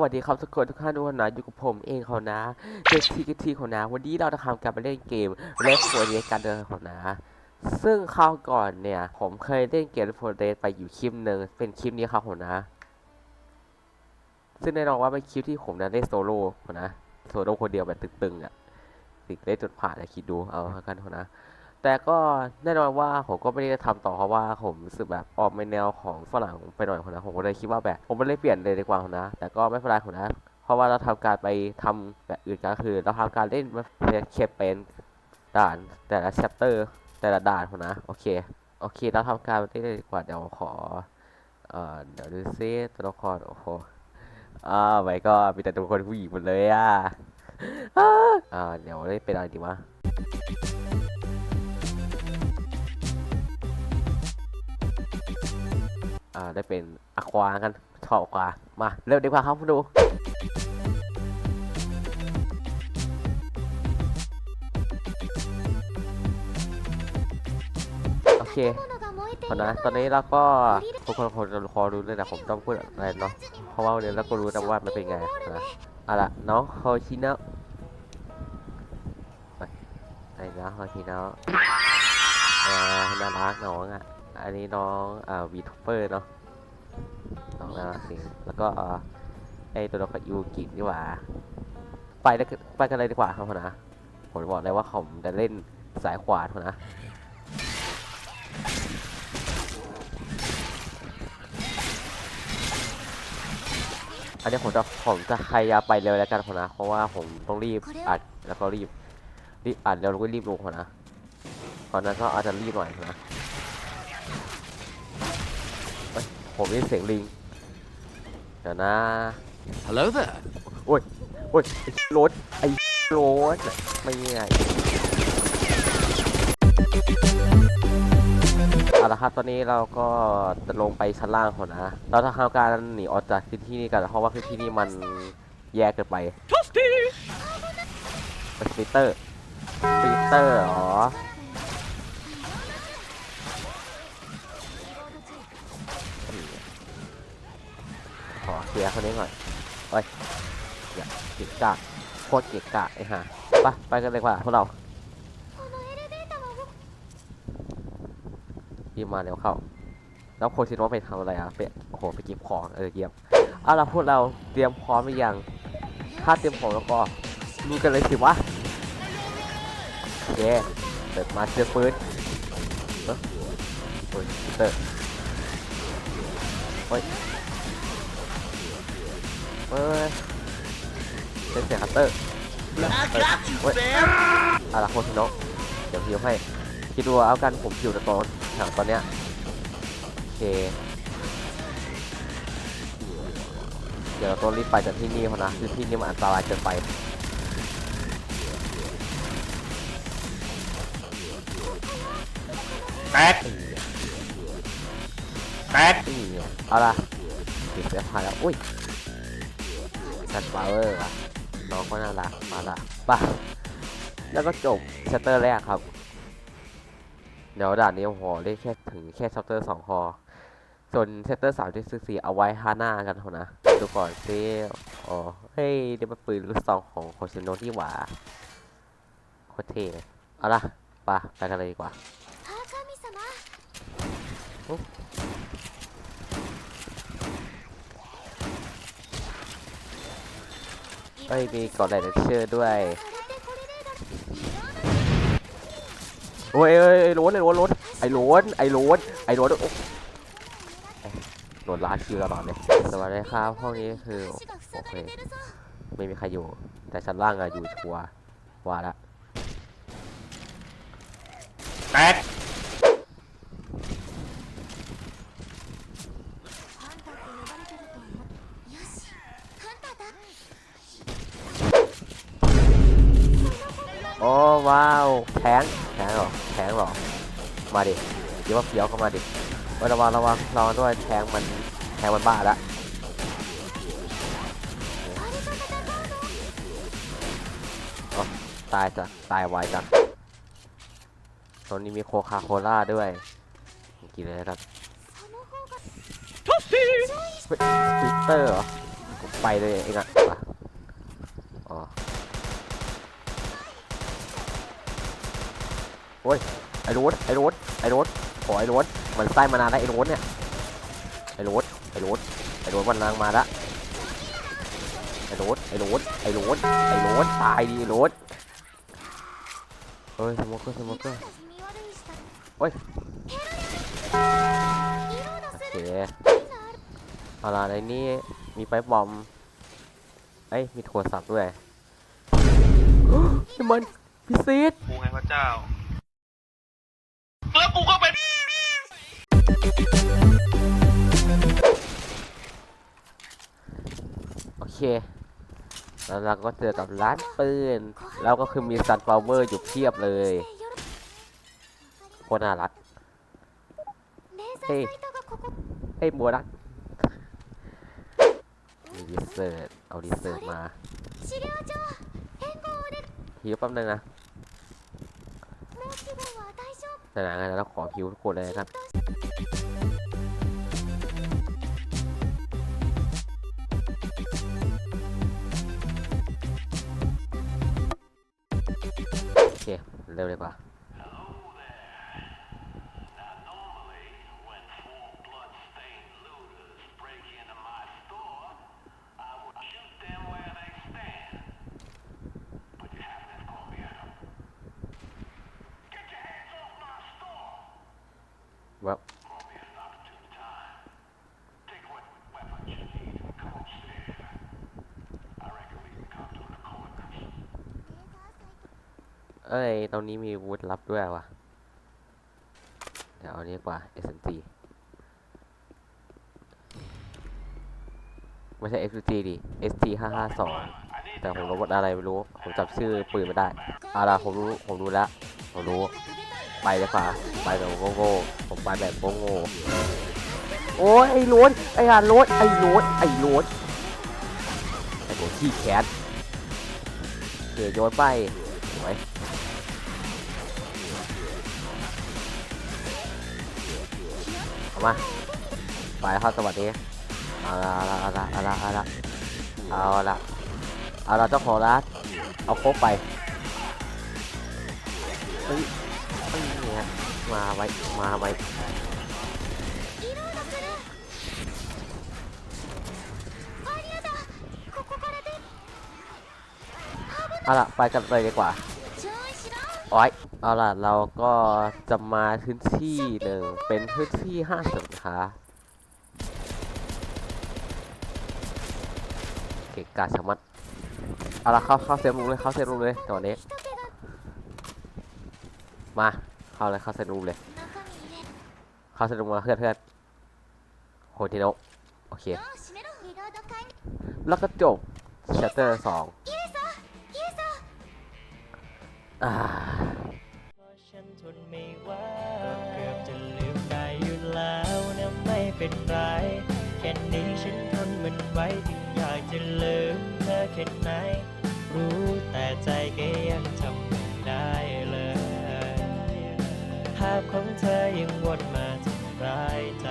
วัสดีครับทุกคนทุกท่านทุกคนนะอยู่กับผมเองเขานะเด็กทีกทีของนะ วันนี้เราจะทำการไปเล่นเกมเลฟโฟเดสการเดินของนะ ซึ่งคราวก่อนเนี่ย ผมเคยเล่นเกมเลฟโฟเดสไปอยู่คลิปหนึ่งเป็นคลิปนี้ครับผมนะ ซึ่งแน่นอนว่าเป็นคลิปที่ผมนะเล่นโซโล่ผมนะโซโล่คนเดียวแบบตึงๆอะติดเล่นจนผ่านนะคิดดูเอาละกันผมนะ แต่ก็แน่นอนว่าผมก็ไม่ได้ทำต่อเพราะว่าผมรู้สึกแบบออกในแนวของฝรั่งไปหน่อยคนนะผมก็เลยคิดว่าแบบผมไม่ได้เปลี่ยนเลยดีกว่าคนนะ แต่ก็ไม่เป็นไรคนนะ เพราะว่าเราทำการไปทำแบบอื่นก็คือ เราทำการเล่นเคปเป็นด่านแต่ละ chapter แต่ละด่านคนนะโอเคโอเคเราทำการเล่นเลยดีกว่าเดี๋ยวขอเอ่อเดี๋ยวดูซิตัวละครโอ้โหอ่าไว้ก็มีแต่ตัวละครผู้หญิงหมดเลยอะอ่าอ่าเดี๋ยวเล่นเป็นอะไรดีวะ อ่าได้เป็นอควากันชอบอความาเริ่มดีกว่าครับคุณดูโอเคคนนะตอนนี้เราก็ทุกคนคงจะรอรู้เลยนะผมต้องพูดอะไรเนาะเพราะว่าวันนี้เราก็รู้นะว่ามันเป็นไงนะเอาละน้องโฮชิโนะเอ้ยไอ้นะโฮชิโนะอ่าน่ารักน้องอะ อันนี้น้องอ่าวีทูเปอร์เนาะน้องน่ารักสิงแล้วก็ไอตัวละครยูกิดีกว่า ไปแล้วไปกันเลยดีกว่าครับพอนะผมบอกเลยว่าผมจะเล่นสายขวาเท่านะอันนี้ผมจะผมจะพยายามไปเร็วแล้วกันพ่อนะ เพราะว่าผมต้องรีบอัดแล้วก็รีบรีบอัดแล้วก็รีบลงพ่อนะตอนนั้นก็อาจจะรีบหน่อยนะ ผมได้ยินเสียงลิง เดี๋ยวนะ Hello there. โอ้ยโอ้ยไอ้รถ ไอ้รถน่ะไม่ไงเอาละครับตอนนี้เราก็จะลงไปชั้นล่างก่อนนะ เราจะทำการหนีออกจากพื้นที่นี้กันเพราะว่าพื้นที่นี้มันแยกเกินไปเป็นสปีเตอร์สปีเตอร์เหรอ เคลียร์คนนี้ก่อนเอ้ยอย่าเกะกะโคตรเกะกะไอ้ห่าไปไปกันเลยกว่าพวกเรารีบมาเร็วเข้า แล้วโคชิโนะไปทำอะไรอะไปโอ้โหไปเก็บของเออเยี่ยมเอาละพวกเราเตรียมพร้อมหรือยัง ถ้าเตรียมพร้อมแล้วก็ลุยกันเลยสิวะโอเคเปิดมาเจอปืนเอ้ยโอ้ยเตอร์โอ้ย เฮ้ยเป็นเสียงฮัตเตอร์เฮ้ยอาราโคชิโนะเดี๋ยวฮิวให้ คิดดูเอากันผมอยู่ในตอนแถวตอนเนี้ยโอเค เดี๋ยวเราต้องรีบไปจากที่นี่เพราะนะคือที่นี่มันอันตรายเกินไปแป๊ดแป๊ดนี่ไงเอาล่ะติดเสียพายแล้วอุ้ย ชัดฟลาวเวอร์อะน้องก็น่ารักมาละป่ะแล้วก็จบชัตเตอร์แรกครับ เดี๋ยวด่านนี้โอ้โหได้แค่ถึงแค่ชัตเตอร์สองพอส่วนชัตเตอร์สามที่สี่เอาไว้ฮาหน้ากันเถอะนะดูก่อนซิอ๋อเฮ้ยเดี๋ยวมาปืนลูกซองของโคชิโนะที่หว่าโคตรเท่เลยเอาล่ะไป่ะไปกันเลยดีกว่า เอ้ยมีกอดไลเชอร์ด้วย โอ้ยเอ้ยไอ้โล้นไอ้โล้นโล้นไอ้โล้นไอ้โล้นไอ้โล้นโอ้โดนลาคิวตลอดเลยสวัสดีครับห้องนี้คือโอเคไม่มีใครอยู่ แต่ชั้นล่างอะอยู่ชัวร์ว่าละแป๊ด โอ้ว้าว แทงแทงหรอแทงหรอมาดิเดี๋ยวว่าเฟี้ยวเข้ามาดิระวังระวังระวังด้วยแทงมันแทงมันบ้าละตายจ้ะตายไวจังตรงนี้มีโคคาโคล่าด้วยกินเลยครับเฮ้ยสปิเตอร์เหรอไปเลยเองอะไปอ๋อ โอ้ยไอโรดไอโรดไอโรดขอไอโรดมันไส้มานานแล้วไอโรดเนี่ยไอโรดไอโรดไอโรดมันนางมาละไอโรดไอโรดไอโรดไอโรดตายดิไอโรดเฮ้ยสโมกเกอร์สโมกเกอร์โอ้ยโอเคเอาล่ะในนี้มีไปบอมเอ้ยมีโทรศัพท์ด้วยนี่มันพิซิตกูไงพระเจ้า แล้วกูก็เป็นโอเค แล้วเราก็เจอกับร้านปืน แล้วก็คือมีซันฟลาวเวอร์อยู่เพียบเลยโคตรน่ารัก เฮ้ย เฮ้ยบัวรักมีดีเซอร์เอาดีเซอร์มาฮิวแป๊บนึงนะ ไหนๆงั้นเราขอฮิวทุกคนเลยนะครับโอเคเร็วเลยกว่า well เอ้ย ตรงนี้มีวุธลับด้วยวะเดี๋ยวเอานี้กว่า SMG ไม่ใช่ SMG ดิ ST 5 5 2แต่ผมรู้ว่าอะไรไม่รู้ ผมจำชื่อปืนไม่ได้อาล่ะผมรู้ ผมรู้แล้ว ผมรู้ ไปเลยค่ะไปแบบโง่ๆผมไปแบบโง่ๆโอ้ยไอ้โรถไอ้งานรถไอ้โรถไอ้โรถไอ้ตัวขี้แคทเดี๋ยวโยนไปสวยเอามาไปเข้าสวัสดีเอาละเอาละเอาละเอาละเอาละเอาละเจ้าของร้านเอาโคกไปเฮ้ มาไว้ มาไว้ เอาล่ะ ไปกันเลยดีกว่าโอ้ยเอาล่ะ เราก็จะมาพื้นที่หนึ่งเป็นพื้นที่ห้างสรรพสินค้าเก่งกาจชะมัดเอาล่ะเข้าเข้าเซฟรูมเลยเข้าเซฟรูมเลยตอนนี้ มา เข้าเลยเข้าเซฟรูมเลยเข้าเซฟรูมมาเพื่อนเพื่อนโฮทิโนะโอเคแล้วก็จบ chapter สองอ่า เพราะฉันทนไม่ไหวเกือบจะลืมได้อยู่แล้วนะไม่เป็นไร แค่นี้ฉันทนมันไว้ถึงอยากจะลืมเธอแค่ไหน รู้แต่ใจก็ยังทำไม่ได้เลย ภาพของเธอยังวนมาทำร้ายใจ